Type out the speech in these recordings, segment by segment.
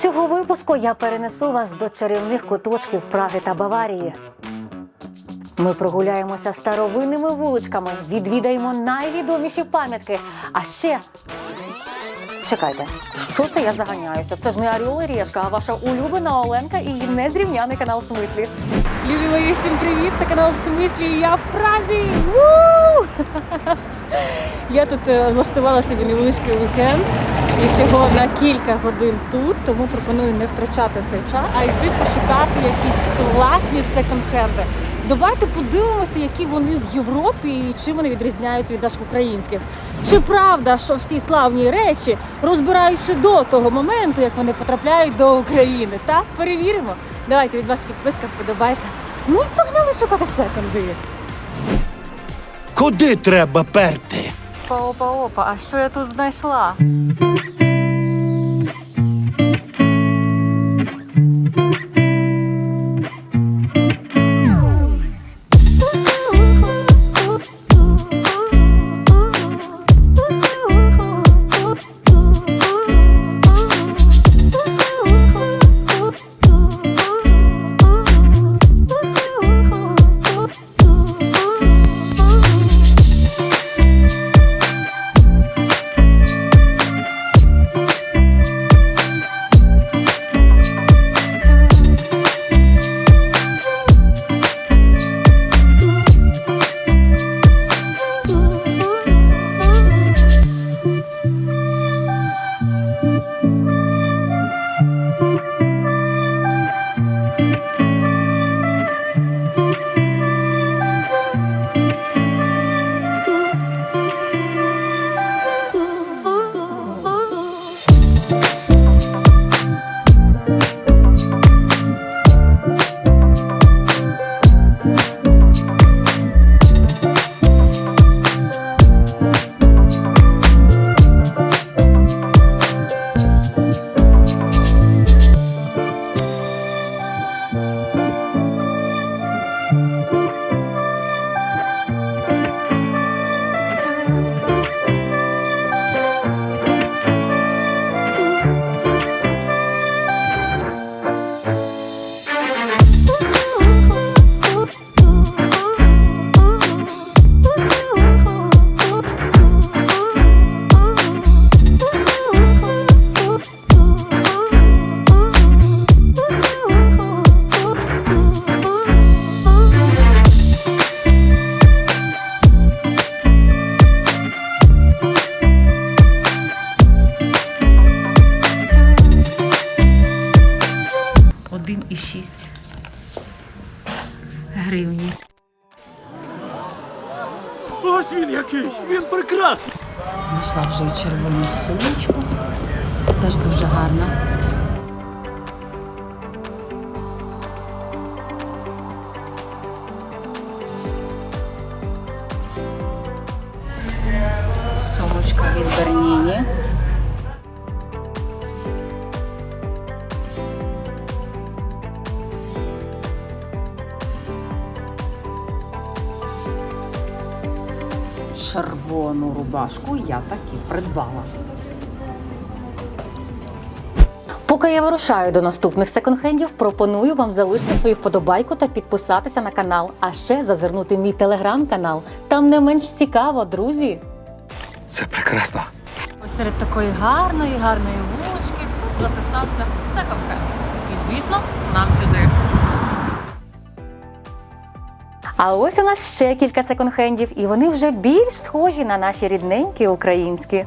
Цього випуску я перенесу вас до чарівних куточків Праги та Баварії. Ми прогуляємося старовинними вуличками, відвідаємо найвідоміші пам'ятки. А ще чекайте, що це я заганяюся? Це ж не Орел і Решка, а ваша улюблена Оленка і її незрівняний канал в смислі. Любі мої, всім привіт! Це канал в смислі. і Я в Празі. Ву! Я тут е, влаштувала собі невеличкий вікенд і всього на кілька годин тут, тому пропоную не втрачати цей час, а йти пошукати якісь класні секонд-хенди. Давайте подивимося, які вони в Європі і чим вони відрізняються від наших українських. Чи правда, що всі славні речі розбирають ще до того моменту, як вони потрапляють до України? Та перевіримо. Давайте від вас підписка, вподобайка. Ну і погнали шукати секонди. Куди треба перти? Опа-опа-опа, а що я тут знайшла? Червону. Теж дуже гарна. Сумочка від Берніні. Червону рубашку я таки придбала. Поки я вирушаю до наступних секонд-хендів, пропоную вам залишити свою вподобайку та підписатися на канал, а ще зазирнути мій телеграм-канал. Там не менш цікаво, друзі. Це прекрасно. Ось серед такої гарної, гарної вулички тут затисався секонд-хенд. І, звісно, нам сюди. А ось у нас ще кілька секонд-хендів, і вони вже більш схожі на наші рідненькі українські.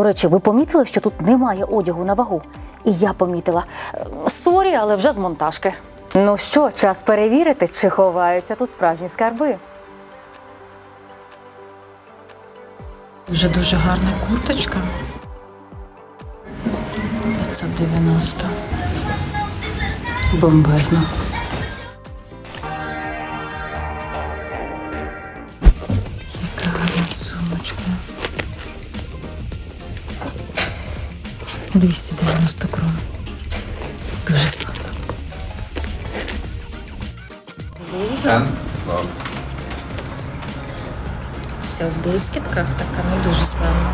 До речі, ви помітили, що тут немає одягу на вагу? І я помітила. Сорі, але вже з монтажки. Ну що, час перевірити, чи ховаються тут справжні скарби. Вже дуже гарна курточка. 590. Бомбезно. 290 крон. Дуже слабо. вся в блискітках, така не дуже славна.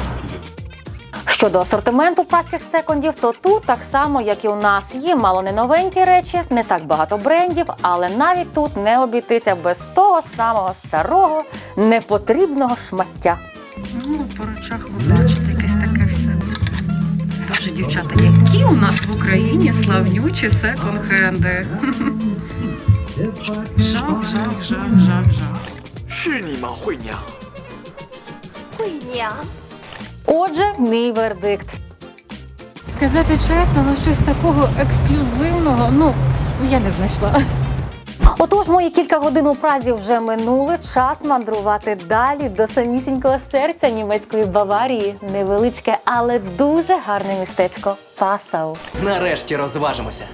Щодо асортименту паських секондів, то тут так само, як і у нас, є мало не новенькі речі, не так багато брендів, але навіть тут не обійтися без того самого старого непотрібного шмаття. Ну, по речах ви бачите все. Боже, дівчата, які у нас в Україні славнючі секонд-хенди. Жах, жах, жах, жах, жах. 是你吗，惠娘？ Отже, мій вердикт. Сказати чесно, ну щось такого ексклюзивного, ну я не знайшла. Отож, мої кілька годин у Празі вже минули. Час мандрувати далі до самісінького серця німецької Баварії. Невеличке, але дуже гарне містечко Пасау. Нарешті розважимося.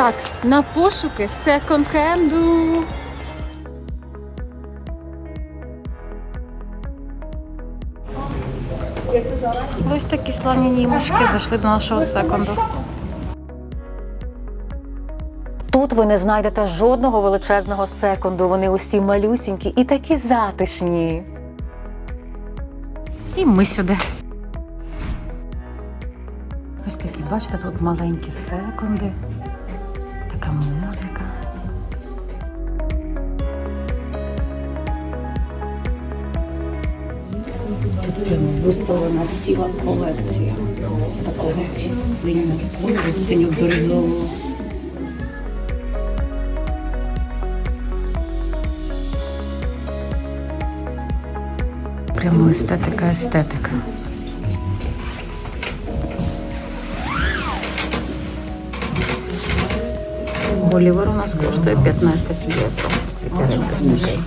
Так, на пошуки секонд-хенду. Ось такі славні німочки зайшли до нашого секонду. Тут ви не знайдете жодного величезного секунду. Вони усі малюсінькі і такі затишні. І ми сюди. Ось такі, бачите, тут маленькі секунди, прямо виставлена ціла колекція з такого синього кольору, синьо-берегового. Прямо естетика, естетика. Болівер у нас коштує 15 євро. Світерець ось такий.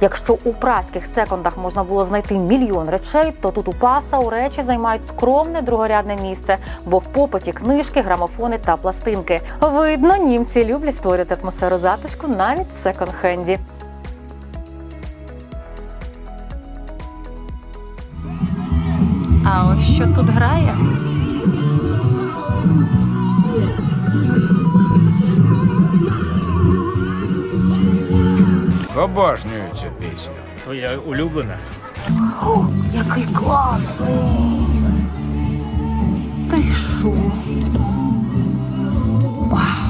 Якщо у праських секондах можна було знайти мільйон речей, то тут у Пасау речі займають скромне другорядне місце, бо в попиті книжки, грамофони та пластинки. Видно, німці люблять створювати атмосферу затишку навіть в секонд-хенді. А ось що тут Обожнюю цю пісню. Твоя улюблена. О, який класний! Ти що? Вау!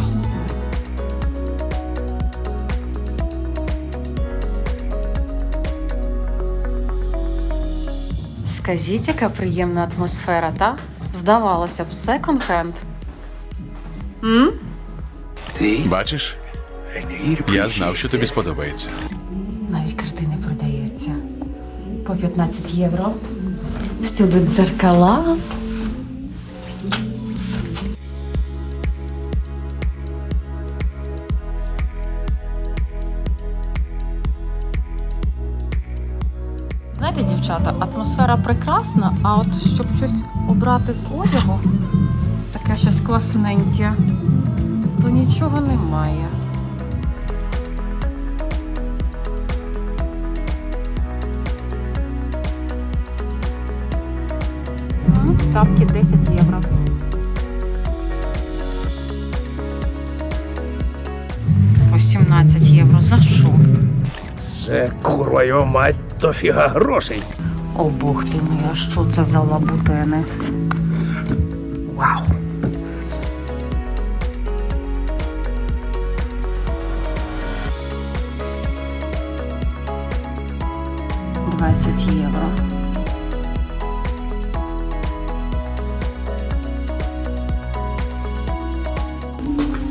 Скажіть, яка приємна атмосфера, та? Здавалося б, секонд-хенд. М? Бачиш? Я знав, що тобі сподобається. 15 євро. Всюди дзеркала. Знаєте, дівчата, атмосфера прекрасна, а от щоб щось обрати з одягу, таке щось класненьке, то нічого немає. М, Тапки 10 євро. По 17 євро. За що? Це курва його мать, то фіга грошей. О, Бог ти мій, а що це за лабутени? Вау. – 20 євро.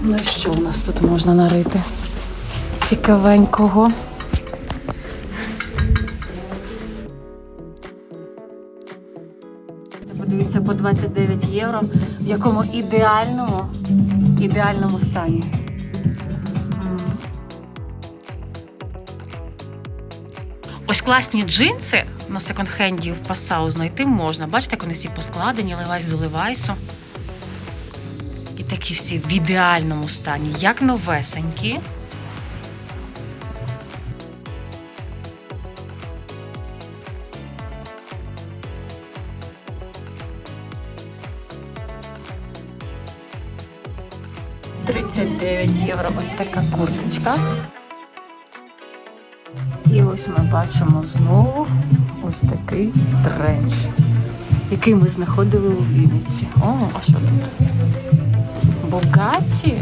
Ну і що у нас тут можна нарити? Цікавенького. Це подивіться по 29 євро, в якому ідеальному, ідеальному стані. Ось класні джинси на секонд-хенді в Пасау знайти можна. Бачите, як вони всі поскладені, ливайсь до ливайсу. І всі в ідеальному стані, як новесенькі. Тридцять дев'ять євро ось така курточка. І ось ми бачимо знову ось такий тренч, який ми знаходили у Вінниці. О, а що тут? Бугаті.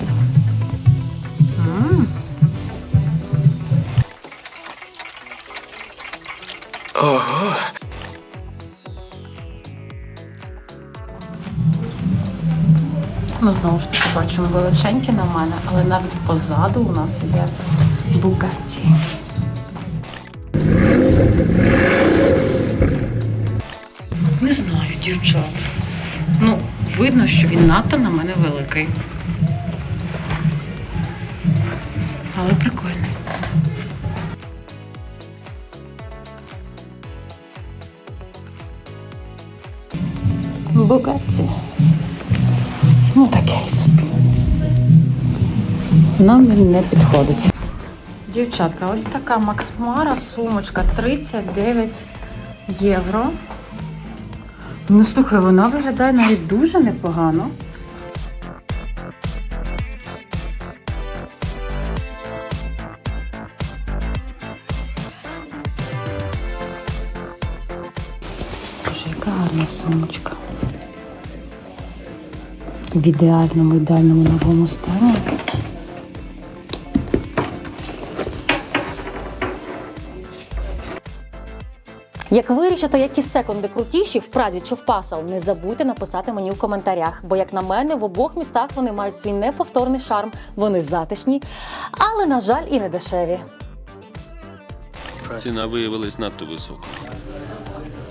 Ого. Ну, знову ж таки, бачимо величенькі на мене, але навіть позаду у нас є Бугаті. Не знаю, дівчат. Ну, видно, що він надто на мене великий. Але прикольний. Бугаті. Ну, таке собі. Нам він не підходить. Дівчатка, ось така Максмара сумочка 39 євро. Ну, слухай, вона виглядає навіть дуже непогано. Боже, яка гарна сумочка. В ідеальному, ідеальному новому стані. Як вирішите, які секунди крутіші в Празі чи в Пасау, не забудьте написати мені в коментарях. Бо, як на мене, в обох містах вони мають свій неповторний шарм, вони затишні, але, на жаль, і не дешеві. Ціна виявилась надто високою.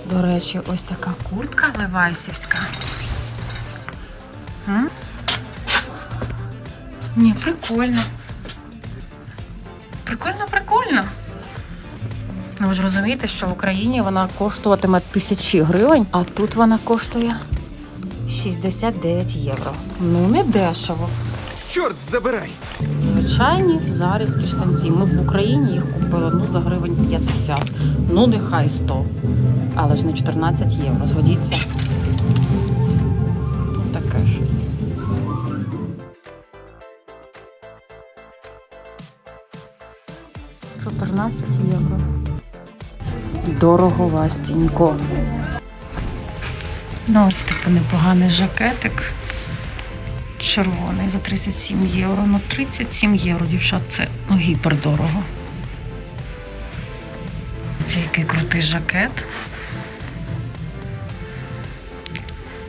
До речі, ось така куртка левайсівська. М? Ні, прикольно. Прикольно, прикольно. Ну, ви ж розумієте, що в Україні вона коштуватиме тисячі гривень, а тут вона коштує 69 євро. Ну, не дешево. Чорт, забирай! Звичайні зарівські штанці. Ми б в Україні їх купили ну, за гривень 50. Ну, нехай 100. Але ж не 14 євро. Згодіться. Таке щось. Чотирнадцять євро. Дороговастенько. Ну, ось такий непоганий жакетик червоний за 37 євро. Ну 37 євро, дівчат, це ну, гіпердорого. Це який крутий жакет.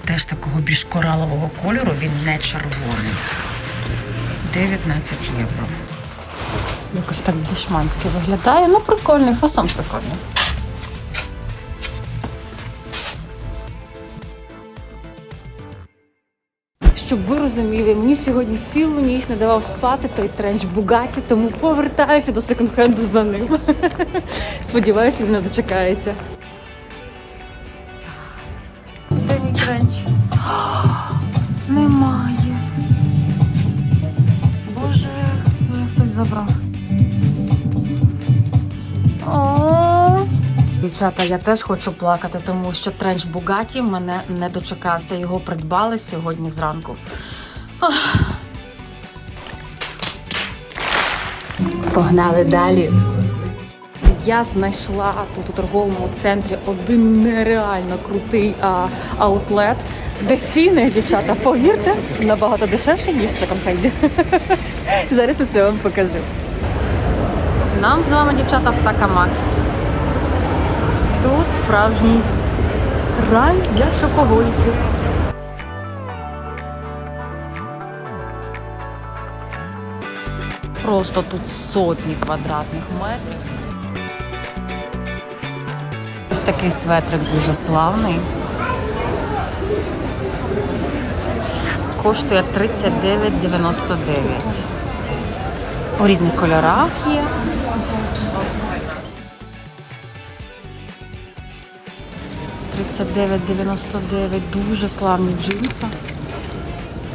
Теж такого більш коралового кольору, він не червоний. 19 євро. Якось так дешманськи виглядає. Ну, прикольний, фасон прикольний. Щоб мені сьогодні цілу ніч не давав спати той тренч Бугаті, тому повертаюся до секонд-хенду за ним. Сподіваюся, він не дочекається. Де мій кренч? Немає. Боже, вже хтось забрав. Дівчата, я теж хочу плакати, тому що тренч Бугаті мене не дочекався. Його придбали сьогодні зранку. Погнали далі. Я знайшла тут у торговому центрі один нереально крутий а, аутлет, де ціни, дівчата, повірте, набагато дешевші, ніж в секонд-хенді. Зараз усе вам покажу. Нам з вами, дівчата, в Такамакс. Тут справжній рай для шопоголіків. Просто тут сотні квадратних метрів. Ось такий светрик дуже славний. Коштує 39,99. У різних кольорах є. 39,99. Дуже славні джинси.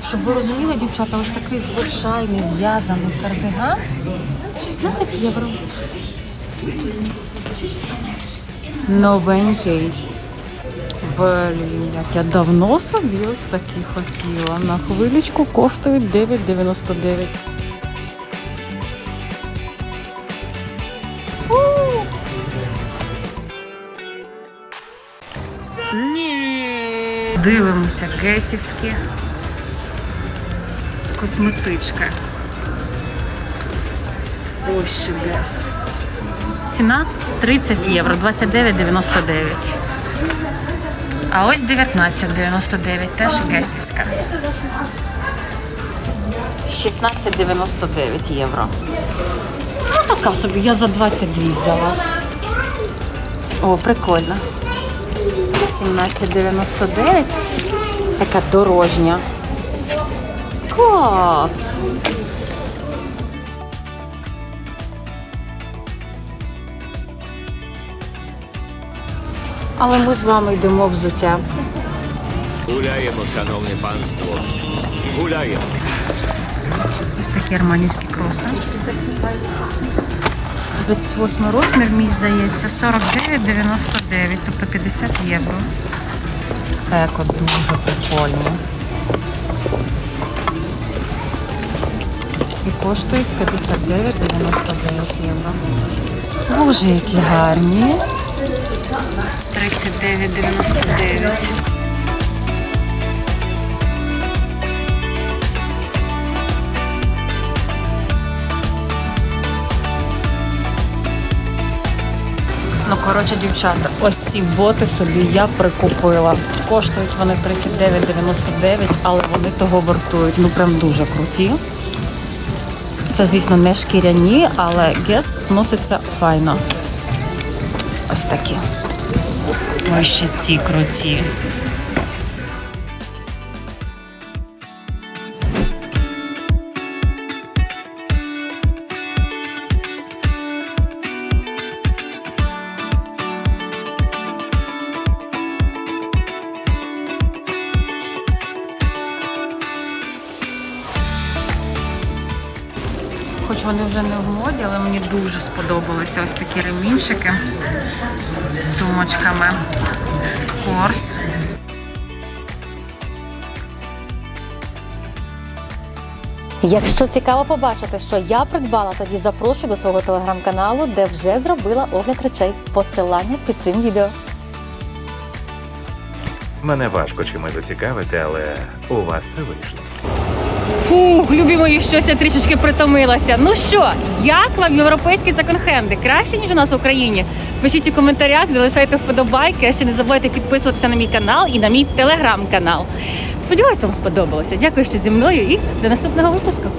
Щоб ви розуміли, дівчата, ось такий звичайний в'язаний кардиган 16 євро. Новенький. Блін, як я давно собі ось такі хотіла. На хвилючку коштують 9,99. Ні. Дивимося гесівські косметичка. Ось гес. Ціна 30 євро, 29,99. А ось 19,99, теж гесівська. 16,99 євро. Ну, така собі, я за 22 взяла. О, прикольно. 17,99. Така дорожня. Клас! Але ми з вами йдемо взуття. Гуляємо, шановне панство. Гуляємо. Ось такі арманівські кроси. 28 розмір, мені здається, 49,99, тобто 50 євро. Еко дуже прикольно. І коштують 59,99 євро. Боже, які гарні. 39,99. Ну, коротше, дівчата, ось ці боти собі я прикупила. Коштують вони 39,99, але вони того вартують. Ну прям дуже круті. Це, звісно, не шкіряні, але гес носиться файно. Ось такі. Ось ще ці круті. Моді, але мені дуже сподобалися ось такі ремінчики з сумочками. Корс. Якщо цікаво побачити, що я придбала, тоді запрошую до свого телеграм-каналу, де вже зробила огляд речей. Посилання під цим відео. Мене важко чимось зацікавити, але у вас це вийшло. Фух, любі мої, щось я трішечки притомилася. Ну що, як вам європейські секонд-хенди? Краще, ніж у нас в Україні? Пишіть у коментарях, залишайте вподобайки, а ще не забувайте підписуватися на мій канал і на мій телеграм-канал. Сподіваюсь, вам сподобалося. Дякую, що зі мною і до наступного випуску.